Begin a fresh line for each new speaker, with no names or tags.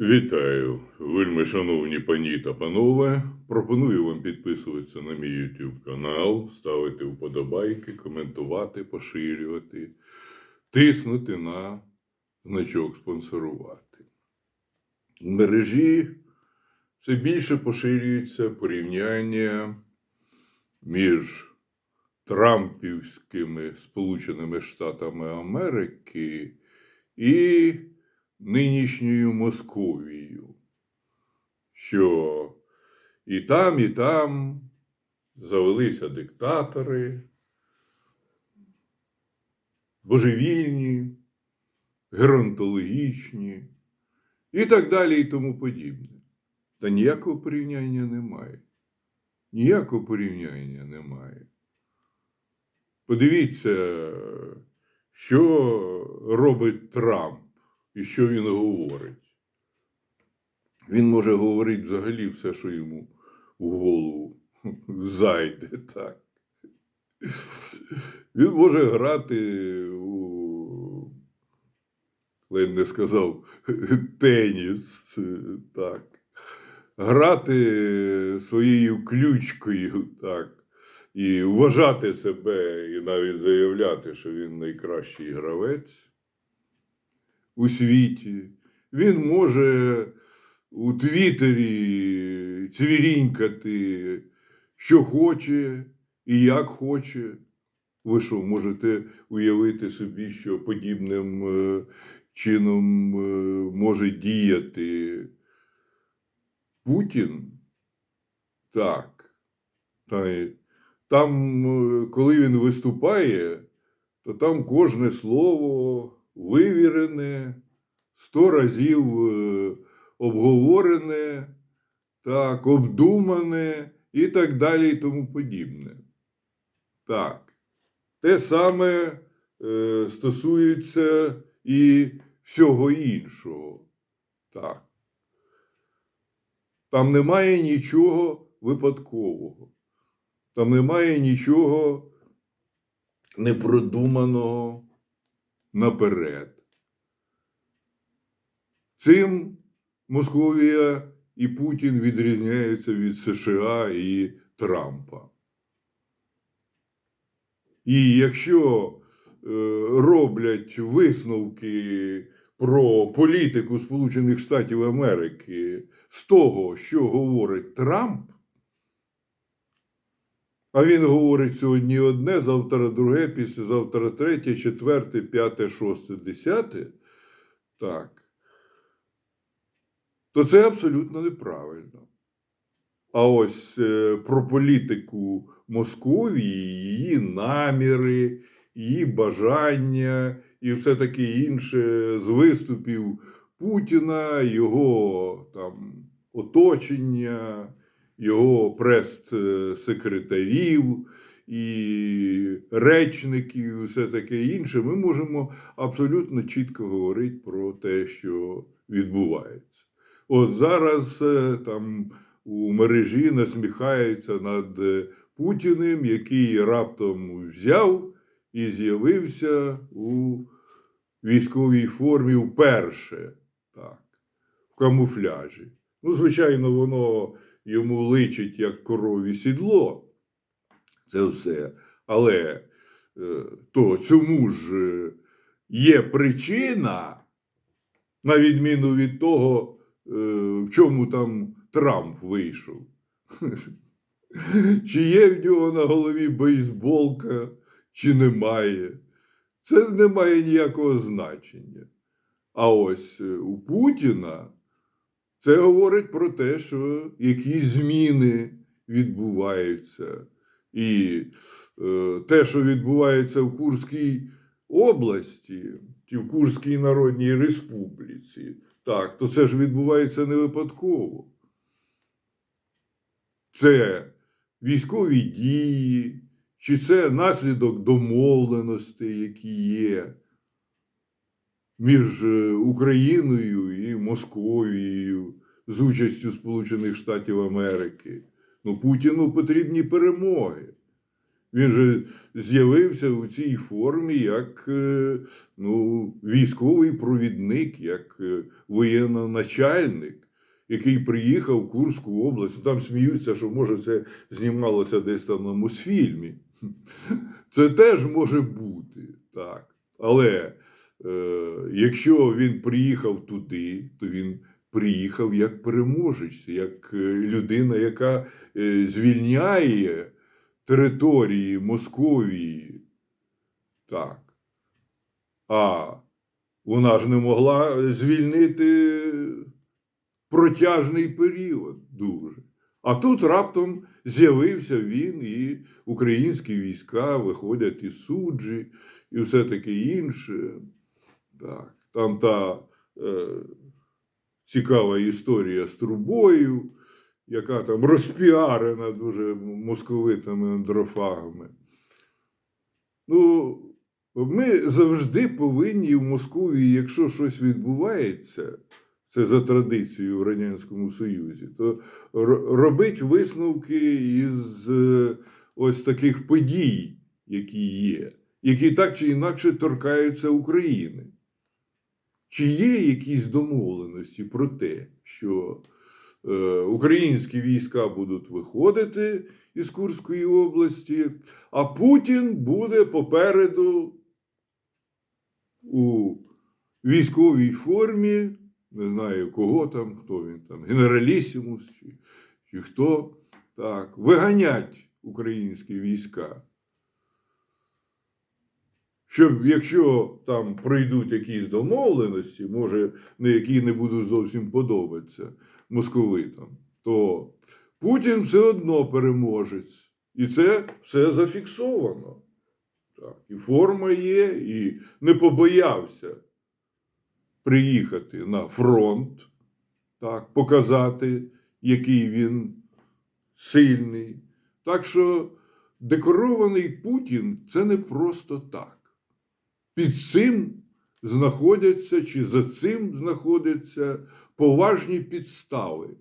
Вітаю, вельми шановні пані та панове. Пропоную вам підписуватися на мій YouTube канал, ставити вподобайки, коментувати, поширювати, тиснути на значок спонсорувати. В мережі все більше поширюється порівняння між Трампівськими Сполученими Штатами Америки і нинішньою Московією, що і там, і там завелися диктатори, божевільні, геронтологічні і так далі і тому подібне. Та ніякого порівняння немає. Ніякого порівняння немає. Подивіться, що робить Трамп і що він говорить. Він може говорити взагалі все, що йому в голову зайде. Так. Він може грати у, ледь не сказав, теніс. Так. Грати своєю ключкою, так, і вважати себе, і навіть заявляти, що він найкращий гравець у світі. Він може у Твіттері цвірінькати, що хоче і як хоче. Ви що, можете уявити собі, що подібним е, чином е, може діяти Путін? Так. Там, е, коли він виступає, то там кожне слово вивірене, сто разів е, обговорене, так, обдумане і так далі і тому подібне. Так. Те саме е, стосується і всього іншого. Так. Там немає нічого випадкового. Там немає нічого непродуманого наперед. Цим Московія і Путін відрізняються від США і Трампа. І якщо е, роблять висновки про політику Сполучених Штатів Америки з того, що говорить Трамп, а він говорить сьогодні одне, завтра друге, післязавтра третє, четверте, п'яте, шосте, десяте, так, то це абсолютно неправильно. А ось е, про політику Московії, її наміри, її бажання і все таке інше з виступів Путіна, його там оточення, його прес-секретарів і речників, і все таке інше, ми можемо абсолютно чітко говорити про те, що відбувається. От зараз е, там у мережі насміхаються над е, Путіним, який раптом взяв і з'явився у військовій формі вперше, так, в камуфляжі. Ну, звичайно, воно йому личить як корові сідло. Це все. Але е, то цьому ж е, є причина, на відміну від того, е, в чому там Трамп вийшов. Чи є в нього на голові бейсболка, чи немає. Це не має ніякого значення. А ось у Путіна це говорить про те, що якісь зміни відбуваються. І е, те, що відбувається в Курській області, чи в Курській Народній Республіці, так, то це ж відбувається не випадково. Це військові дії, чи це наслідок домовленостей, які є між е, Україною і Московією з участю Сполучених Штатів Америки. Ну, Путіну потрібні перемоги. Він же з'явився у цій формі як е, ну, військовий провідник, як е, воєнноначальник, який приїхав в Курську область. Там сміються, що може це знімалося десь там на Мосфільмі. Це теж може бути, так. Але якщо він приїхав туди, то він приїхав як переможець, як е, людина, яка е, звільняє території Московії. Так. А вона ж не могла звільнити протяжний період дуже. А тут раптом з'явився він, і українські війська виходять із суджі, і все таке інше. Так. Там та е, цікава історія з трубою, яка там розпіарена дуже московитами андрофагами. Ну, ми завжди повинні в Московії, якщо щось відбувається, це за традицією в Радянському Союзі, то робить висновки із е, ось таких подій, які є, які так чи інакше торкаються України. Чи є якісь домовленості про те, що е, українські війська будуть виходити із Курської області, а Путін буде попереду у військовій формі, не знаю кого там, хто він там, генералісімус чи, чи хто, так, виганять українські війська. Щоб якщо там пройдуть якісь домовленості, може, не які не будуть зовсім подобатися московитам, то Путін все одно переможець. І це все зафіксовано. Так, і форма є, і не побоявся приїхати на фронт, так, показати, який він сильний. Так що декорований Путін це не просто так. Під цим знаходяться чи за цим знаходяться поважні підстави.